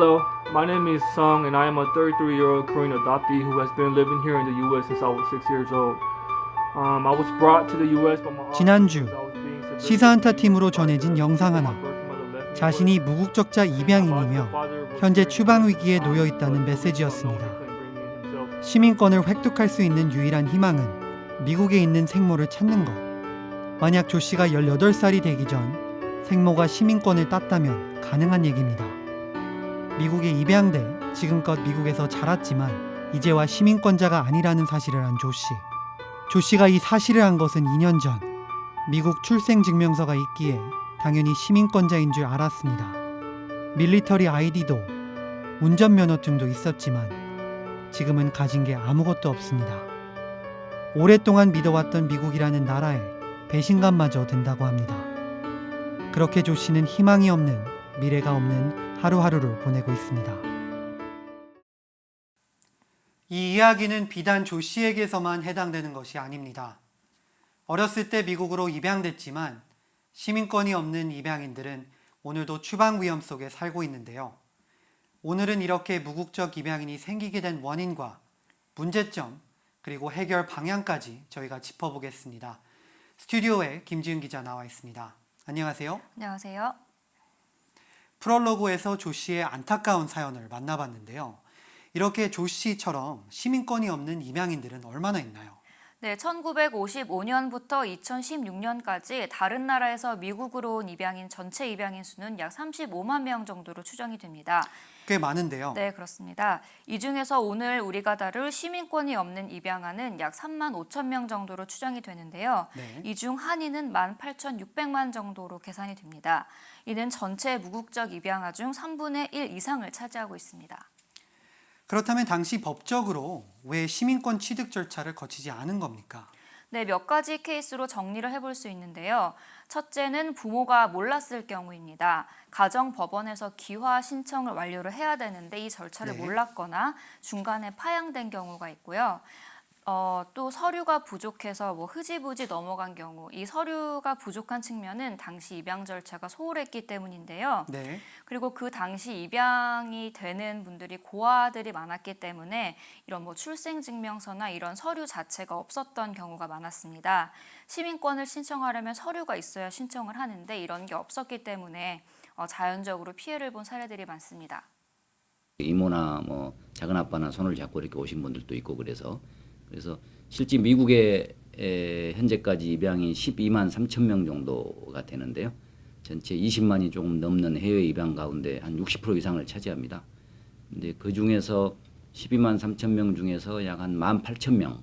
Hello, my name is Sung, and I am a 33 year old Korean adoptee who has been living here in the U.S. since I was six years old. Um, I was brought to the U.S. by my 지난주 시사 한타 abused. 팀으로 전해진 영상 하나. 자신이 무국적자 입양인이며 현재 추방. 위기에 놓여 있다는 메시지였습니다. 시민권을 획득할 수 있는 유일한 희망은 미국에 있는 생모를 찾는 것. 만약 조 씨가 18살이 되기 전 생모가 시민권을 땄다면 가능한 얘기입니다. 미국에 입양돼 지금껏 미국에서 자랐지만 이제와 시민권자가 아니라는 사실을 안 조 씨. 조 씨가 이 사실을 한 것은 2년 전 미국 출생 증명서가 있기에 당연히 시민권자인 줄 알았습니다. 밀리터리 아이디도 운전면허증도 있었지만 지금은 가진 게 아무것도 없습니다. 오랫동안 믿어왔던 미국이라는 나라에 배신감마저 든다고 합니다. 그렇게 조 씨는 희망이 없는 미래가 없는 하루하루를 보내고 있습니다. 이 이야기는 비단 조 씨에게서만 해당되는 것이 아닙니다. 어렸을 때 미국으로 입양됐지만 시민권이 없는 입양인들은 오늘도 추방 위험 속에 살고 있는데요. 오늘은 이렇게 무국적 입양인이 생기게 된 원인과 문제점 그리고 해결 방향까지 저희가 짚어보겠습니다. 스튜디오에 김지은 기자 나와 있습니다. 안녕하세요. 안녕하세요. 프롤로그에서 조 씨의 안타까운 사연을 만나봤는데요. 이렇게 조 씨처럼 시민권이 없는 입양인들은 얼마나 있나요? 네, 1955년부터 2016년까지 다른 나라에서 미국으로 온 입양인 전체 입양인 수는 약 35만 명 정도로 추정이 됩니다. 꽤 많은데요. 네, 그렇습니다. 이 중에서 오늘 우리가 다룰 시민권이 없는 입양아는 약 3만 5천 명 정도로 추정이 되는데요. 네. 이중 한인은 18,600만 정도로 계산이 됩니다. 이는 전체 무국적 입양아 중 3분의 1 이상을 차지하고 있습니다. 그렇다면 당시 법적으로 왜 시민권 취득 절차를 거치지 않은 겁니까? 네, 몇 가지 케이스로 정리를 해볼 수 있는데요. 첫째는 부모가 몰랐을 경우입니다. 가정 법원에서 기화 신청을 완료를 해야 되는데 이 절차를 네. 몰랐거나 중간에 파양된 경우가 있고요. 어, 또 서류가 부족해서 뭐 흐지부지 넘어간 경우, 이 서류가 부족한 측면은 당시 입양 절차가 소홀했기 때문인데요. 네. 그리고 그 당시 입양이 되는 분들이 고아들이 많았기 때문에 이런 뭐 출생 증명서나 이런 서류 자체가 없었던 경우가 많았습니다. 시민권을 신청하려면 서류가 있어야 신청을 하는데 이런 게 없었기 때문에 어, 자연적으로 피해를 본 사례들이 많습니다. 이모나 뭐 작은 아빠나 손을 잡고 이렇게 오신 분들도 있고 그래서 그래서 실제 미국에 에, 현재까지 입양이 12만 3천 명 정도가 되는데요. 전체 20만이 조금 넘는 해외 입양 가운데 한 60% 이상을 차지합니다. 근데 그 중에서 12만 3천 명 중에서 약 한 1만 8천 명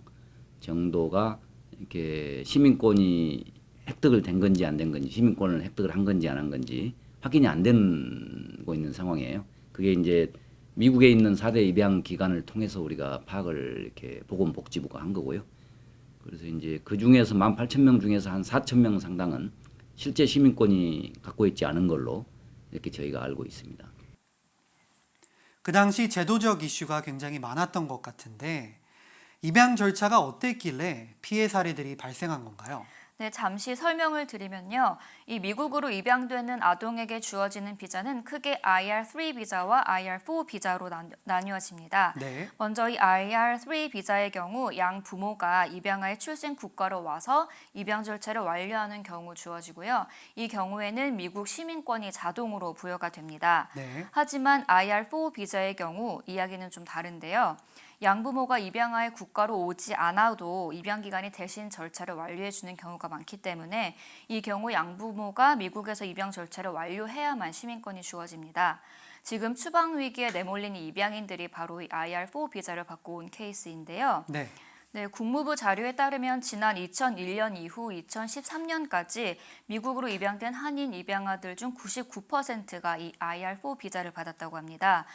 정도가 이렇게 시민권이 획득을 된 건지 안 된 건지 시민권을 획득을 한 건지 안 한 건지 확인이 안 되고 있는 상황이에요. 그게 이제 미국에 있는 4대 입양 기관을 통해서 우리가 파악을 이렇게 보건복지부가 한 거고요. 그래서 이제 그 중에서 18,000명 중에서 한 4,000명 상당은 실제 시민권이 갖고 있지 않은 걸로 이렇게 저희가 알고 있습니다. 그 당시 제도적 이슈가 굉장히 많았던 것 같은데 입양 절차가 어땠길래 피해 사례들이 발생한 건가요? 네, 잠시 설명을 드리면요. 이 미국으로 입양되는 아동에게 주어지는 비자는 크게 IR3 비자와 IR4 비자로 나, 나뉘어집니다. 네. 먼저 이 IR3 비자의 경우 양 부모가 입양아의 출생 국가로 와서 입양 절차를 완료하는 경우 주어지고요. 이 경우에는 미국 시민권이 자동으로 부여가 됩니다. 네. 하지만 IR4 비자의 경우 이야기는 좀 다른데요. 양부모가 입양아의 국가로 오지 않아도 입양 기관이 대신 절차를 완료해 주는 경우가 많기 때문에 이 경우 양부모가 미국에서 입양 절차를 완료해야만 시민권이 주어집니다. 지금 추방 위기에 내몰린 이 입양인들이 바로 이 IR4 비자를 받고 온 케이스인데요. 네. 네, 국무부 자료에 따르면 지난 2001년 이후 2013년까지 미국으로 입양된 한인 입양아들 중 99%가 이 IR4 비자를 받았다고 합니다.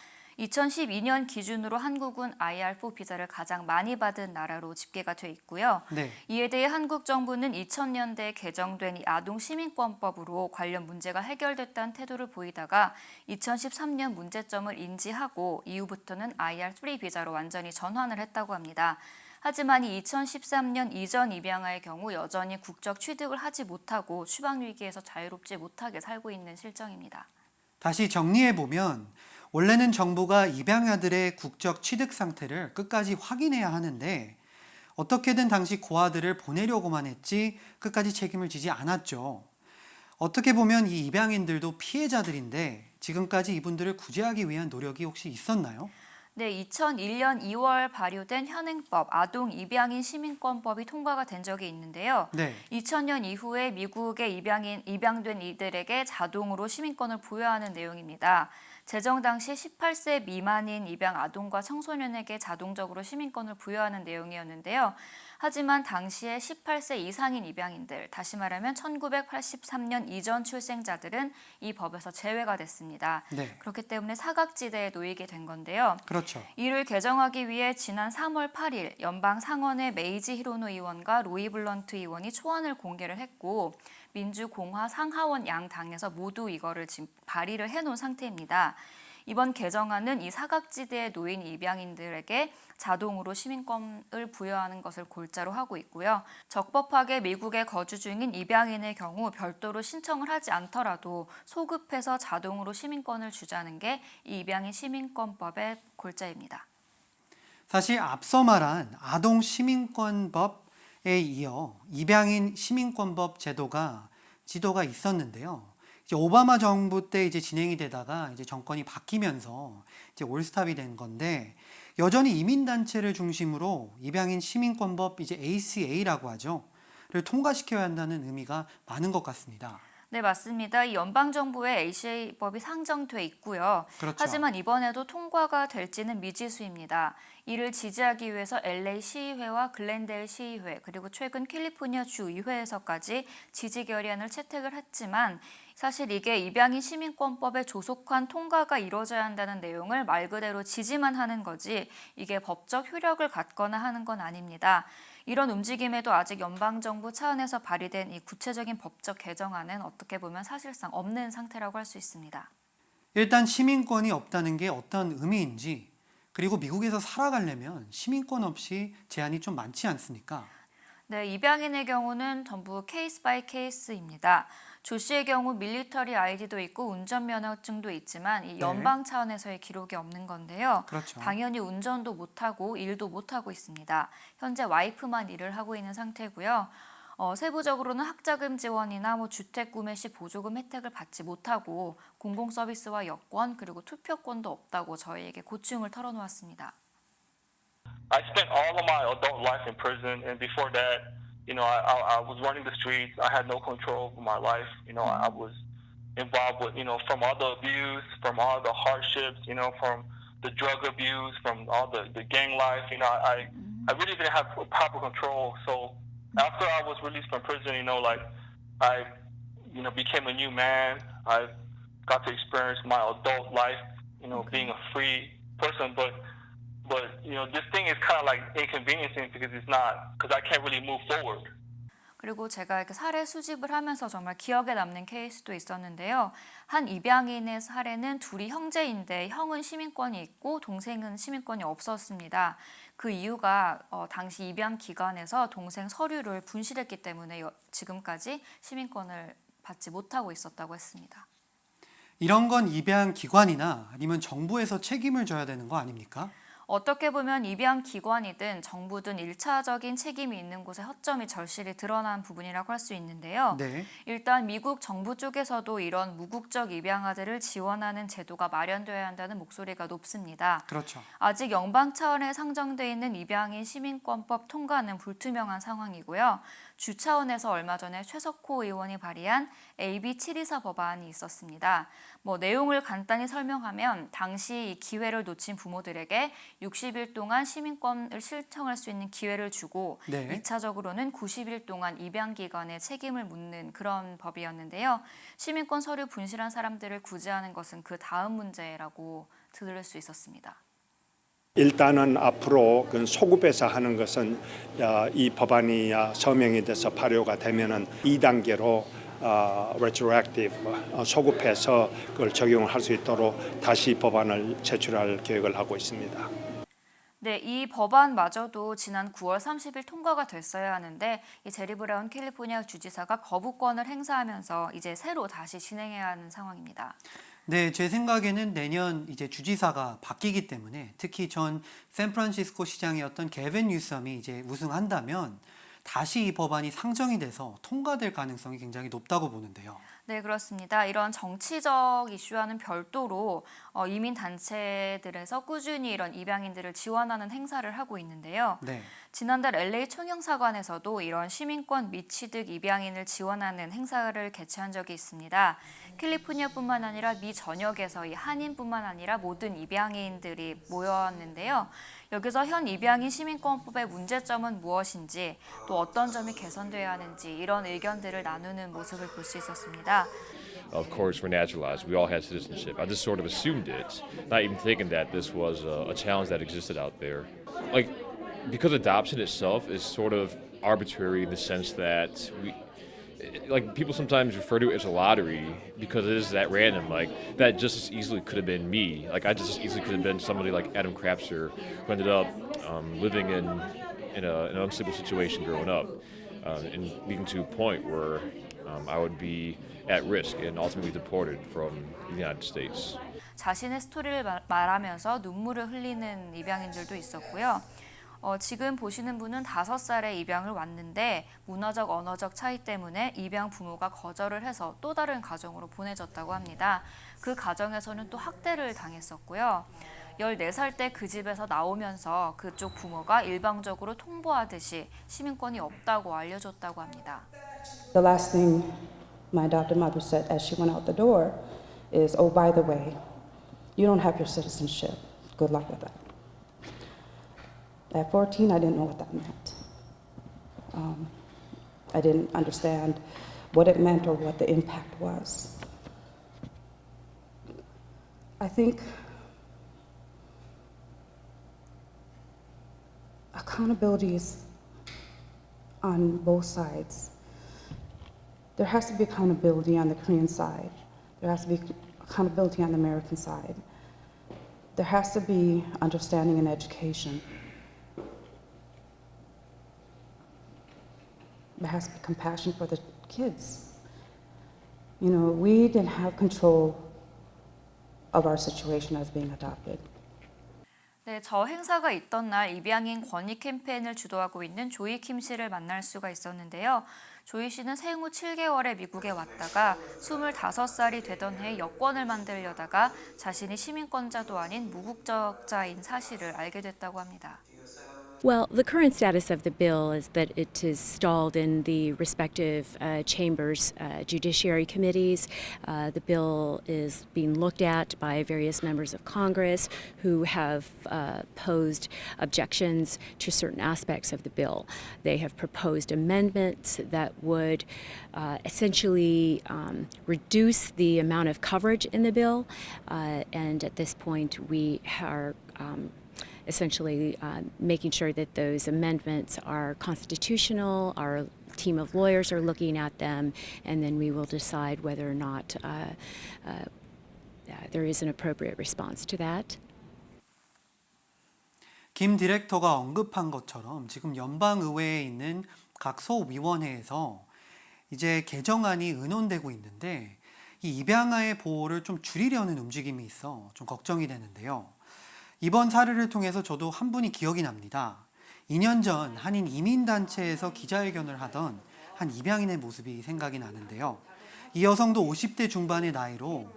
2012년 기준으로 한국은 IR4 비자를 가장 많이 받은 나라로 집계가 돼 있고요. 네. 이에 대해 한국 정부는 2000년대에 개정된 이 아동 시민권법으로 관련 문제가 해결됐다는 태도를 보이다가 2013년 문제점을 인지하고 이후부터는 IR3 비자로 완전히 전환을 했다고 합니다. 하지만 이 2013년 이전 입양아의 경우 여전히 국적 취득을 하지 못하고 추방 위기에서 자유롭지 못하게 살고 있는 실정입니다. 다시 정리해 보면 원래는 정부가 입양아들의 국적 취득 상태를 끝까지 확인해야 하는데 어떻게든 당시 고아들을 보내려고만 했지 끝까지 책임을 지지 않았죠. 어떻게 보면 이 입양인들도 피해자들인데 지금까지 이분들을 구제하기 위한 노력이 혹시 있었나요? 네, 2001년 2월 발효된 현행법 아동 입양인 시민권법이 통과가 된 적이 있는데요. 네. 2000년 이후에 미국의 입양인 입양된 이들에게 자동으로 시민권을 부여하는 내용입니다. 제정 당시 18세 미만인 입양 아동과 청소년에게 자동적으로 시민권을 부여하는 내용이었는데요. 하지만 당시에 18세 이상인 입양인들, 다시 말하면 1983년 이전 출생자들은 이 법에서 제외가 됐습니다. 네. 그렇기 때문에 사각지대에 놓이게 된 건데요. 그렇죠. 이를 개정하기 위해 지난 3월 8일 연방 상원의 메이지 히로노 의원과 로이 블런트 의원이 초안을 공개를 했고 민주공화 상하원 양 당에서 모두 이거를 지금 발의를 해놓은 상태입니다. 이번 개정안은 이 사각지대에 놓인 입양인들에게 자동으로 시민권을 부여하는 것을 골자로 하고 있고요. 적법하게 미국에 거주 중인 입양인의 경우 별도로 신청을 하지 않더라도 소급해서 자동으로 시민권을 주자는 게 이 입양인 시민권법의 골자입니다. 사실 앞서 말한 아동 시민권법에 이어 입양인 시민권법 제도가 지도가 있었는데요. 이제 오바마 정부 때 이제 진행이 되다가 이제 정권이 바뀌면서 이제 올스탑이 된 건데 여전히 이민 단체를 중심으로 입양인 시민권법 이제 ACA라고 하죠. 를 통과시켜야 한다는 의미가 많은 것 같습니다. 네, 맞습니다. 이 연방 정부의 ACA법이 상정돼 있고요. 그렇죠. 하지만 이번에도 통과가 될지는 미지수입니다. 이를 지지하기 위해서 LA 시의회와 글렌델 시의회 그리고 최근 캘리포니아 주의회에서까지 지지 결의안을 채택을 했지만 사실 이게 입양인 시민권법에 조속한 통과가 이루어져야 한다는 내용을 말 그대로 지지만 하는 거지 이게 법적 효력을 갖거나 하는 건 아닙니다. 이런 움직임에도 아직 연방정부 차원에서 발의된 이 구체적인 법적 개정안은 어떻게 보면 사실상 없는 상태라고 할 수 있습니다. 일단 시민권이 없다는 게 어떤 의미인지 그리고 미국에서 살아가려면 시민권 없이 제한이 좀 많지 않습니까? 네, 입양인의 경우는 전부 케이스 바이 케이스입니다. 조 씨의 경우 밀리터리 아이디도 있고 운전면허증도 있지만 이 네. 연방 차원에서의 기록이 없는 건데요. 그렇죠. 당연히 운전도 못하고 일도 못하고 있습니다. 현재 와이프만 일을 하고 있는 상태고요. 어, 세부적으로는 학자금 지원이나 뭐 주택 구매 시 보조금 혜택을 받지 못하고 공공 서비스와 여권 그리고 투표권도 없다고 저희에게 고충을 털어놓았습니다. I spent all of my adult life in prison, and before that, you know, I, I, I was running the streets. I had no control over my life. You know, I was involved with, you know, from all the abuse, from all the hardships, you know, from the drug abuse, from all the, the gang life. You know, I, I mm-hmm. really didn't have proper control. So after I was released from prison, you know, like I, you know, became a new man. I got to experience my adult life, you know, being a free person, but but you know this thing is kind of like inconveniencing because it's not because I can't really move forward. 그리고 제가 이렇게 사례 수집을 하면서 정말 기억에 남는 케이스도 있었는데요. 한 입양인의 사례는 둘이 형제인데 형은 시민권이 있고 동생은 시민권이 없었습니다. 그 이유가 어, 당시 입양 기관에서 동생 서류를 분실했기 때문에 여- 지금까지 시민권을 받지 못하고 있었다고 했습니다. 이런 건 입양 기관이나 아니면 정부에서 책임을 져야 되는 거 아닙니까? 어떻게 보면 입양 기관이든 정부든 일차적인 책임이 있는 곳에 허점이 절실히 드러난 부분이라고 할 수 있는데요. 네. 일단 미국 정부 쪽에서도 이런 무국적 입양아들을 지원하는 제도가 마련되어야 한다는 목소리가 높습니다. 그렇죠. 아직 연방 차원에 상정돼 있는 입양인 시민권법 통과는 불투명한 상황이고요. 주 차원에서 얼마 전에 최석호 의원이 발의한 AB 724 법안이 있었습니다. 뭐 내용을 간단히 설명하면 당시 이 기회를 놓친 부모들에게 60일 동안 시민권을 신청할 수 있는 기회를 주고 네. 2차적으로는 90일 동안 입양 기관에 책임을 묻는 그런 법이었는데요. 시민권 서류 분실한 사람들을 구제하는 것은 그 다음 문제라고 들을 수 있었습니다. 일단은 앞으로 그 소급해서 하는 것은 어, 이 법안이 어, 서명이 돼서 발효가 되면은 2단계로 어, retroactive 어, 소급해서 그걸 적용할 수 있도록 다시 법안을 제출할 계획을 하고 있습니다. 네, 이 법안마저도 지난 9월 30일 통과가 됐어야 하는데 이 제리 브라운 캘리포니아 주지사가 거부권을 행사하면서 이제 새로 다시 진행해야 하는 상황입니다. 네, 제 생각에는 내년 이제 주지사가 바뀌기 때문에 특히 전 샌프란시스코 시장이었던 개빈 뉴섬이 이제 우승한다면 다시 이 법안이 상정이 돼서 통과될 가능성이 굉장히 높다고 보는데요. 네, 그렇습니다. 이런 정치적 이슈와는 별도로 어, 이민 단체들에서 꾸준히 이런 입양인들을 지원하는 행사를 하고 있는데요. 네. 지난달 LA 총영사관에서도 이런 시민권 미취득 입양인을 지원하는 행사를 개최한 적이 있습니다. 캘리포니아뿐만 아니라 미 전역에서 이 한인뿐만 아니라 모든 입양인들이 모였는데요. 여기서 현 입양인 시민권법의 문제점은 무엇인지 또 어떤 점이 개선돼야 하는지 이런 의견들을 나누는 모습을 볼 수 있었습니다. of course, we're naturalized. We all had citizenship. I just sort of assumed it, not even thinking that this was a, a challenge that existed out there. Like, because adoption itself is sort of arbitrary in the sense that we. Like people sometimes refer to it as a lottery because it is that random. Like that just as easily could have been me. Like I just as easily could have been somebody like Adam Crapster who ended up um, living in in, a, an unstable situation growing up, um, and leading to a point where um, I would be at risk and ultimately deported from the United States. 자신의 스토리를 말- 말하면서 눈물을 흘리는 입양인들도 있었고요. 어, 지금 보시는 분은 다섯 살에 입양을 왔는데 문화적 언어적 차이 때문에 입양 부모가 거절을 해서 또 다른 가정으로 보내졌다고 합니다. 그 가정에서는 또 학대를 당했었고요. 14살 때 그 집에서 나오면서 그쪽 부모가 일방적으로 통보하듯이 시민권이 없다고 알려줬다고 합니다. The last thing my adopted mother said as she went out the door is, Oh, by the way, you don't have your citizenship. Good luck with that. At 14, I didn't know what that meant. Um, I didn't understand what it meant or what the impact was. I think accountability is on both sides. There has to be accountability on the Korean side. There has to be accountability on the American side. There has to be understanding and education. Has compassion for the kids. You know, we didn't have control of our situation as being adopted. 네, 저 행사가 있던 날 입양인 권익 캠페인을 주도하고 있는 조이 킴 씨를 만날 수가 있었는데요. 조이 씨는 생후 7개월에 미국에 왔다가 25살이 되던 해 여권을 만들려다가 자신이 시민권자도 아닌 무국적자인 사실을 알게 됐다고 합니다. Well, the current status of the bill is that it is stalled in the respective uh, chambers, uh, judiciary committees. Uh, the bill is being looked at by various members of Congress who have uh, posed objections to certain aspects of the bill. They have proposed amendments that would uh, essentially um, reduce the amount of coverage in the bill, uh, and at this point, we are. Um, essentially uh, making sure that those amendments are constitutional. Our team of lawyers are looking at them, and then we will decide whether or not uh, uh, uh, there is an appropriate response to that. 김 디렉터가 언급한 것처럼 지금 연방의회에 있는 각 소위원회에서 이제 개정안이 의논되고 있는데 이 입양아의 보호를 좀 줄이려는 움직임이 있어 좀 걱정이 되는데요. 이번 사례를 통해서 저도 한 분이 기억이 납니다. 2년 전 한인 이민단체에서 기자회견을 하던 한 입양인의 모습이 생각이 나는데요. 이 여성도 50대 중반의 나이로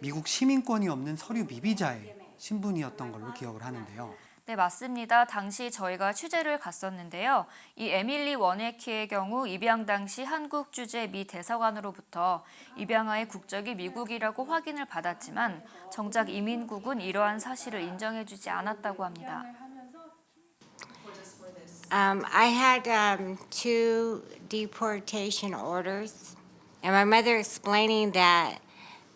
미국 시민권이 없는 서류 미비자의 신분이었던 걸로 기억을 하는데요. 네, 맞습니다. 당시 저희가 취재를 갔었는데요. 이 에밀리 원에키의 경우 입양 당시 한국 주재 미 대사관으로부터 입양아의 국적이 미국이라고 확인을 받았지만 정작 이민국은 이러한 사실을 인정해주지 않았다고 합니다. Um, I had um, two deportation orders, and my mother explaining that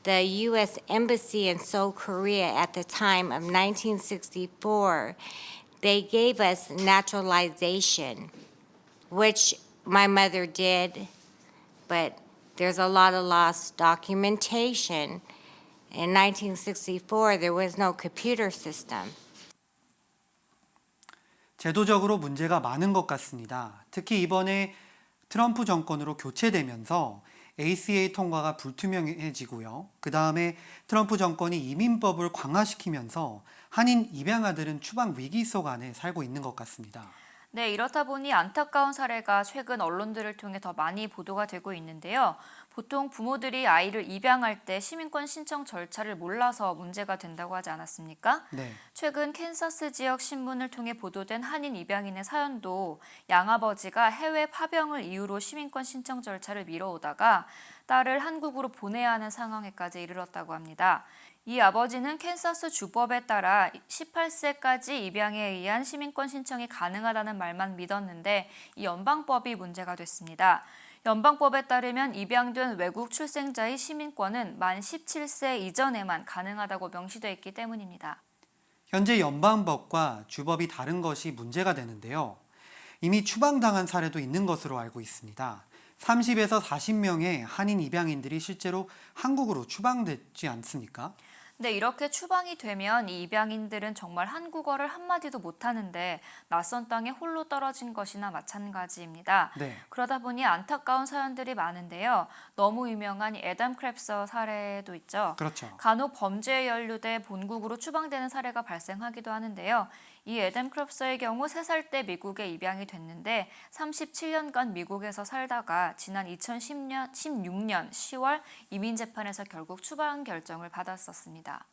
the U.S. Embassy in Seoul, Korea, at the time of 1964, they gave us naturalization, which my mother did, but there's a lot of lost documentation. In 1964, there was no computer system. 제도적으로 문제가 많은 것 같습니다. 특히 이번에 트럼프 정권으로 교체되면서 ACA 통과가 불투명해지고요. 그 다음에 트럼프 정권이 이민법을 강화시키면서 한인 입양아들은 추방 위기 속 안에 살고 있는 것 같습니다. 네, 이렇다 보니 안타까운 사례가 최근 언론들을 통해 더 많이 보도가 되고 있는데요. 보통 부모들이 아이를 입양할 때 시민권 신청 절차를 몰라서 문제가 된다고 하지 않았습니까? 네. 최근 캔사스 지역 신문을 통해 보도된 한인 입양인의 사연도 양아버지가 해외 파병을 이유로 시민권 신청 절차를 미뤄오다가 딸을 한국으로 보내야 하는 상황에까지 이르렀다고 합니다. 이 아버지는 캔사스 주법에 따라 18세까지 입양에 의한 시민권 신청이 가능하다는 말만 믿었는데 이 연방법이 문제가 됐습니다. 연방법에 따르면 입양된 외국 출생자의 시민권은 만 17세 이전에만 가능하다고 명시되어 있기 때문입니다. 현재 연방법과 주법이 다른 것이 문제가 되는데요. 이미 추방당한 사례도 있는 것으로 알고 있습니다. 30에서 40명의 한인 입양인들이 실제로 한국으로 추방됐지 않습니까? 네, 이렇게 추방이 되면 이 입양인들은 정말 한국어를 한마디도 못하는데 낯선 땅에 홀로 떨어진 것이나 마찬가지입니다. 네. 그러다 보니 안타까운 사연들이 많은데요. 너무 유명한 이 애담 크랩서 사례도 있죠. 그렇죠. 간혹 범죄에 연루돼 본국으로 추방되는 사례가 발생하기도 하는데요. 이 애덤 크롭서의 경우 3살 때 미국에 입양이 됐는데 37년간 미국에서 살다가 지난 2010년 16년 10월 이민 재판에서 결국 추방 결정을 받았었습니다.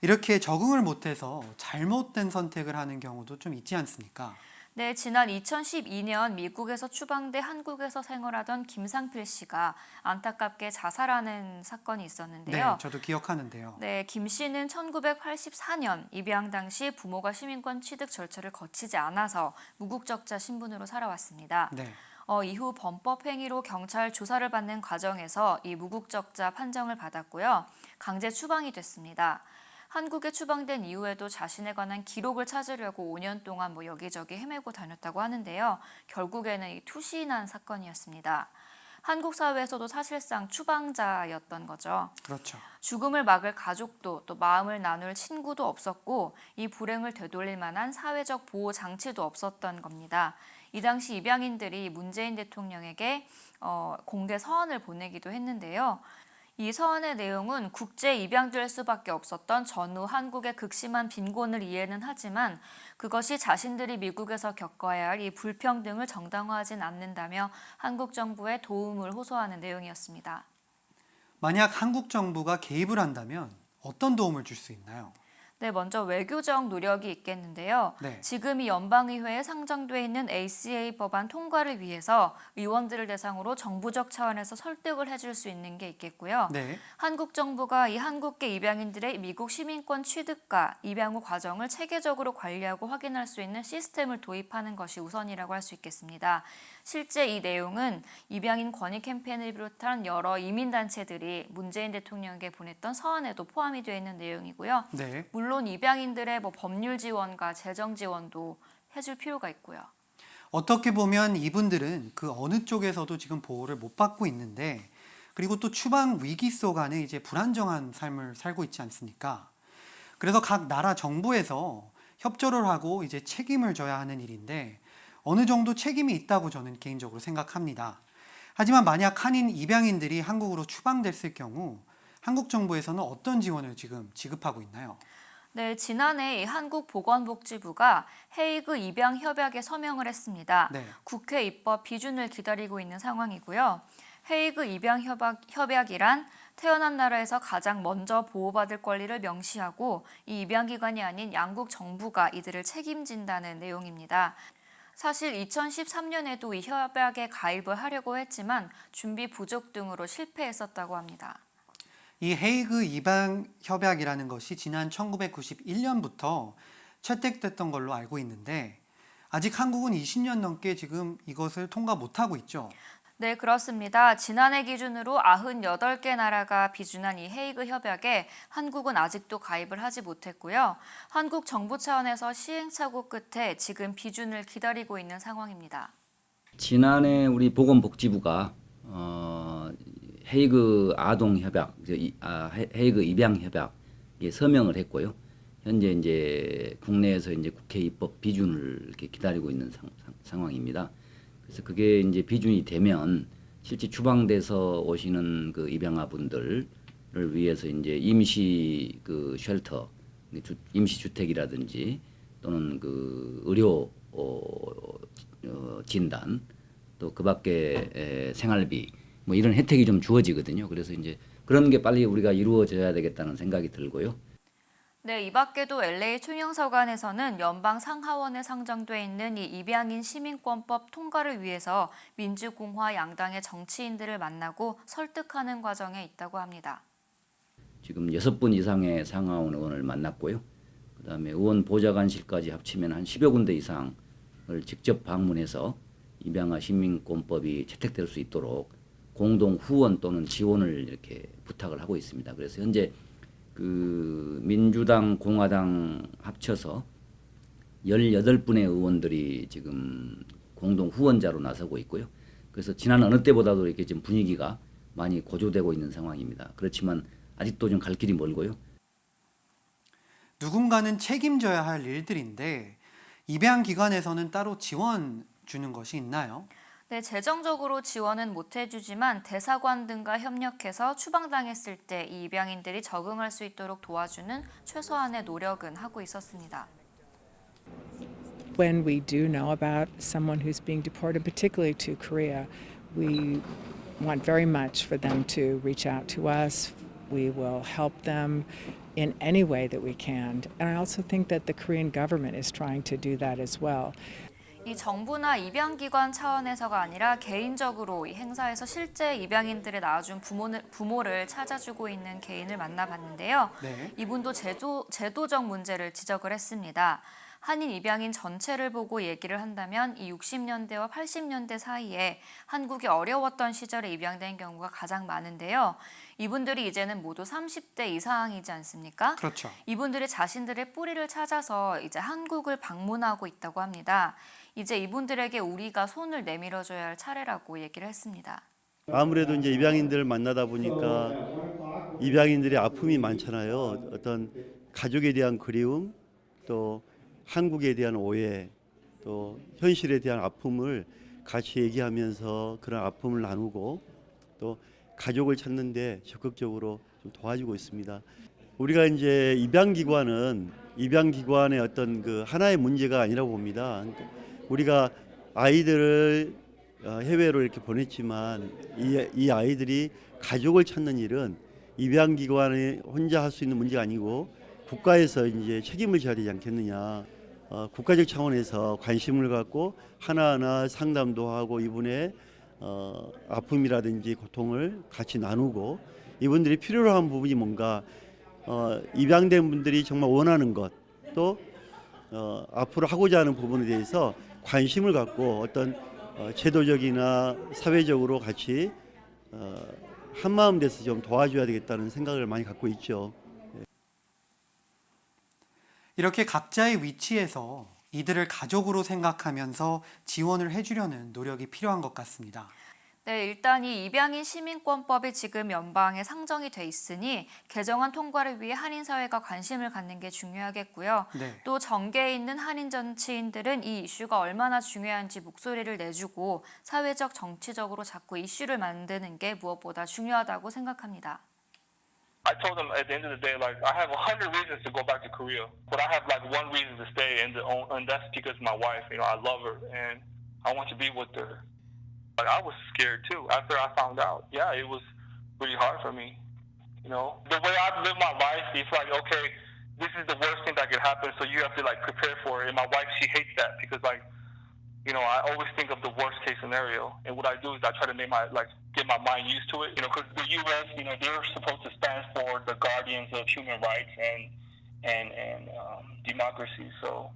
이렇게 적응을 못해서 잘못된 선택을 하는 경우도 좀 있지 않습니까? 네, 지난 2012년 미국에서 추방돼 한국에서 생활하던 김상필 씨가 안타깝게 자살하는 사건이 있었는데요. 네, 저도 기억하는데요. 네, 김 씨는 1984년 입양 당시 부모가 시민권 취득 절차를 거치지 않아서 무국적자 신분으로 살아왔습니다. 네. 어, 이후 범법 행위로 경찰 조사를 받는 과정에서 이 무국적자 판정을 받았고요. 강제 추방이 됐습니다. 한국에 추방된 이후에도 자신에 관한 기록을 찾으려고 5년 동안 뭐 여기저기 헤매고 다녔다고 하는데요. 결국에는 이 투신한 사건이었습니다. 한국 사회에서도 사실상 추방자였던 거죠. 그렇죠. 죽음을 막을 가족도 또 마음을 나눌 친구도 없었고 이 불행을 되돌릴 만한 사회적 보호 장치도 없었던 겁니다. 이 당시 입양인들이 문재인 대통령에게 어, 공개 서한을 보내기도 했는데요. 이 서한의 내용은 국제 입양될 수밖에 없었던 전후 한국의 극심한 빈곤을 이해는 하지만 그것이 자신들이 미국에서 겪어야 할 이 불평등을 정당화하진 않는다며 한국 정부에 도움을 호소하는 내용이었습니다. 만약 한국 정부가 개입을 한다면 어떤 도움을 줄 수 있나요? 네, 먼저 외교적 노력이 있겠는데요. 네. 지금 이 연방의회에 상정돼 있는 ACA 법안 통과를 위해서 의원들을 대상으로 정부적 차원에서 설득을 해줄 수 있는 게 있겠고요. 네. 한국 정부가 이 한국계 입양인들의 미국 시민권 취득과 입양 후 과정을 체계적으로 관리하고 확인할 수 있는 시스템을 도입하는 것이 우선이라고 할 수 있겠습니다. 실제 이 내용은 입양인 권익 캠페인을 비롯한 여러 이민단체들이 문재인 대통령에게 보냈던 서한에도 포함이 되어 있는 내용이고요. 네. 물론 입양인들의 뭐 법률 지원과 재정 지원도 해줄 필요가 있고요. 어떻게 보면 이분들은 그 어느 쪽에서도 지금 보호를 못 받고 있는데 그리고 또 추방 위기 속 안에 이제 불안정한 삶을 살고 있지 않습니까? 그래서 각 나라 정부에서 협조를 하고 이제 책임을 져야 하는 일인데 어느 정도 책임이 있다고 저는 개인적으로 생각합니다. 하지만 만약 한인 입양인들이 한국으로 추방됐을 경우 한국 정부에서는 어떤 지원을 지금 지급하고 있나요? 네, 지난해 이 한국보건복지부가 헤이그 입양 협약에 서명을 했습니다. 네. 국회 입법 비준을 기다리고 있는 상황이고요. 헤이그 입양 협약, 협약이란 태어난 나라에서 가장 먼저 보호받을 권리를 명시하고 이 입양 기관이 아닌 양국 정부가 이들을 책임진다는 내용입니다. 사실 2013년에도 이 협약에 가입을 하려고 했지만 준비 부족 등으로 실패했었다고 합니다. 이 헤이그 입양 협약이라는 것이 지난 1991년부터 채택됐던 걸로 알고 있는데 아직 한국은 20년 넘게 지금 이것을 통과 못하고 있죠. 네, 그렇습니다. 지난해 기준으로 98개 나라가 비준한 이 헤이그 협약에 한국은 아직도 가입을 하지 못했고요. 한국 정부 차원에서 시행착오 끝에 지금 비준을 기다리고 있는 상황입니다. 지난해 우리 보건복지부가 어, 헤이그 아동 협약, 아, 헤- 헤이그 입양 협약에 서명을 했고요. 현재 이제 국내에서 이제 국회 입법 비준을 기다리고 있는 상, 황입니다 그래서 그게 이제 비준이 되면 실제 추방돼서 오시는 그 입양아 분들을 위해서 이제 임시 그 쉘터, 주- 임시 주택이라든지 또는 그 의료 어, 어, 진단 또 그밖에 에, 생활비 뭐 이런 혜택이 좀 주어지거든요. 그래서 이제 그런 게 빨리 우리가 이루어져야 되겠다는 생각이 들고요. 네, 이 밖에도 LA 총영서관에서는 연방 상하원에 상정돼 있는 이 입양인 시민권법 통과를 위해서 민주공화 양당의 정치인들을 만나고 설득하는 과정에 있다고 합니다. 지금 여섯 분 이상의 상하원 의원을 만났고요. 그다음에 의원 보좌관실까지 합치면 한 10여 군데 이상을 직접 방문해서 입양아 시민권법이 채택될 수 있도록 공동 후원 또는 지원을 이렇게 부탁을 하고 있습니다. 그래서 현재 그 민주당, 공화당 합쳐서 18분의 의원들이 지금 공동 후원자로 나서고 있고요. 그래서 지난 어느 때보다도 이렇게 지금 분위기가 많이 고조되고 있는 상황입니다. 그렇지만 아직도 좀 갈 길이 멀고요. 누군가는 책임져야 할 일들인데 입양 기관에서는 따로 지원 주는 것이 있나요? 네, 재정적으로 지원은 못 해주지만 대사관 등과 협력해서 추방당했을 때 이 입양인들이 적응할 수 있도록 도와주는 최소한의 노력은 하고 있었습니다. when we do know about someone who's being deported, particularly to Korea, we want very much for them to reach out to us. We will help them in any way that we can. And I also think that the Korean government is trying to do that as well. 이 정부나 입양기관 차원에서가 아니라 개인적으로 이 행사에서 실제 입양인들을 낳아준 부모를, 부모를 찾아주고 있는 개인을 만나봤는데요. 네. 이분도 제도, 제도적 문제를 지적을 했습니다. 한인 입양인 전체를 보고 얘기를 한다면 이 60년대와 80년대 사이에 한국이 어려웠던 시절에 입양된 경우가 가장 많은데요. 이분들이 이제는 모두 30대 이상이지 않습니까? 그렇죠. 이분들이 자신들의 뿌리를 찾아서 이제 한국을 방문하고 있다고 합니다. 이제 이분들에게 우리가 손을 내밀어줘야 할 차례라고 얘기를 했습니다. 아무래도 이제 입양인들을 만나다 보니까 입양인들의 아픔이 많잖아요. 어떤 가족에 대한 그리움, 또 한국에 대한 오해, 또 현실에 대한 아픔을 같이 얘기하면서 그런 아픔을 나누고 또 가족을 찾는데 적극적으로 좀 도와주고 있습니다. 우리가 이제 입양기관은 입양기관의 어떤 그 하나의 문제가 아니라고 봅니다. 그러니까 우리가 아이들을 어, 해외로 이렇게 보냈지만 이, 이 아이들이 가족을 찾는 일은 입양기관이 혼자 할 수 있는 문제가 아니고 국가에서 이제 책임을 져야 되지 않겠느냐. 어, 국가적 차원에서 관심을 갖고 하나하나 상담도 하고 이분의 어, 아픔이라든지 고통을 같이 나누고 이분들이 필요로 한 부분이 뭔가 어, 입양된 분들이 정말 원하는 것또 어, 앞으로 하고자 하는 부분에 대해서 관심을 갖고 어떤 어, 제도적이나 사회적으로 같이 어, 한 마음 돼서 좀 도와줘야 되겠다는 생각을 많이 갖고 있죠. 이렇게 각자의 위치에서 이들을 가족으로 생각하면서 지원을 해주려는 노력이 필요한 것 같습니다. 네, 일단 이 입양인 시민권법이 지금 연방에 상정이 돼 있으니 개정안 통과를 위해 한인 사회가 관심을 갖는 게 중요하겠고요. 네. 또 정계에 있는 한인 정치인들은 이 이슈가 얼마나 중요한지 목소리를 내주고 사회적 정치적으로 자꾸 이슈를 만드는 게 무엇보다 중요하다고 생각합니다. I told them at the end of the day, like I have a hundred reasons to go back to Korea, but I have like one reason to stay, and the, and that's because my wife. You know, I love her, and I want to be with her. Like I was scared too after I found out. Yeah, it was really hard for me. You know, the way I live my life, it's like okay, this is the worst thing that could happen, so you have to like prepare for it. And my wife, she hates that because like, you know, I always think of the worst case scenario, and what I do is I try to make my like get my mind used to it. You know, because the U.S., you know, they're supposed to stand for the guardians of human rights and and and um, democracy. So,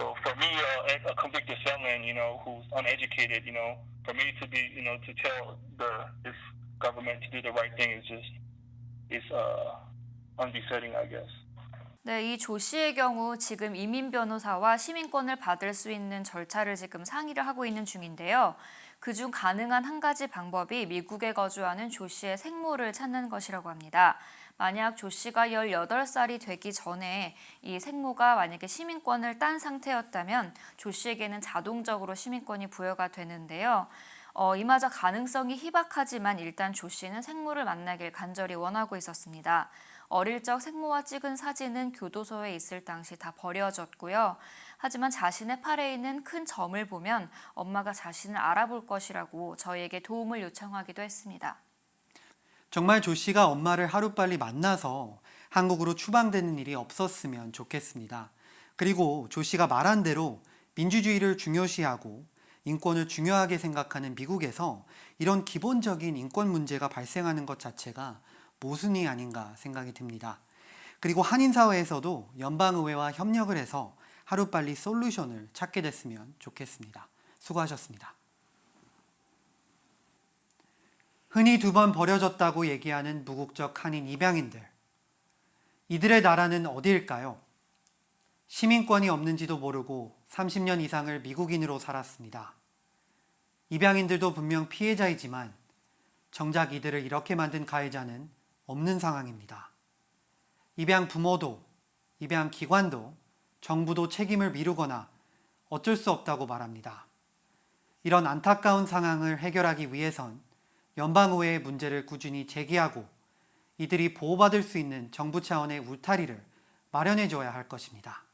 so for me, uh, a convicted felon, you know, who's uneducated, you know, for me to be, you know, to tell the this government to do the right thing is just is uh, unbefitting, I guess. 네, 이조 씨의 경우 지금 이민 변호사와 시민권을 받을 수 있는 절차를 지금 상의를 하고 있는 중인데요. 그중 가능한 한 가지 방법이 미국에 거주하는 조 씨의 생모를 찾는 것이라고 합니다. 만약 조 씨가 18살이 되기 전에 이 생모가 만약에 시민권을 딴 상태였다면 조 씨에게는 자동적으로 시민권이 부여가 되는데요. 어, 이마저 가능성이 희박하지만 일단 조 씨는 생모를 만나길 간절히 원하고 있었습니다. 어릴 적 생모와 찍은 사진은 교도소에 있을 당시 다 버려졌고요. 하지만 자신의 팔에 있는 큰 점을 보면 엄마가 자신을 알아볼 것이라고 저희에게 도움을 요청하기도 했습니다. 정말 조 씨가 엄마를 하루빨리 만나서 한국으로 추방되는 일이 없었으면 좋겠습니다. 그리고 조 씨가 말한 대로 민주주의를 중요시하고 인권을 중요하게 생각하는 미국에서 이런 기본적인 인권 문제가 발생하는 것 자체가 모순이 아닌가 생각이 듭니다. 그리고 한인사회에서도 연방의회와 협력을 해서 하루빨리 솔루션을 찾게 됐으면 좋겠습니다. 수고하셨습니다. 흔히 두 번 버려졌다고 얘기하는 무국적 한인 입양인들. 이들의 나라는 어디일까요? 시민권이 없는지도 모르고 30년 이상을 미국인으로 살았습니다. 입양인들도 분명 피해자이지만 정작 이들을 이렇게 만든 가해자는 없는 상황입니다. 입양 부모도, 입양 기관도, 정부도 책임을 미루거나 어쩔 수 없다고 말합니다. 이런 안타까운 상황을 해결하기 위해선 연방의회의 문제를 꾸준히 제기하고 이들이 보호받을 수 있는 정부 차원의 울타리를 마련해 줘야 할 것입니다.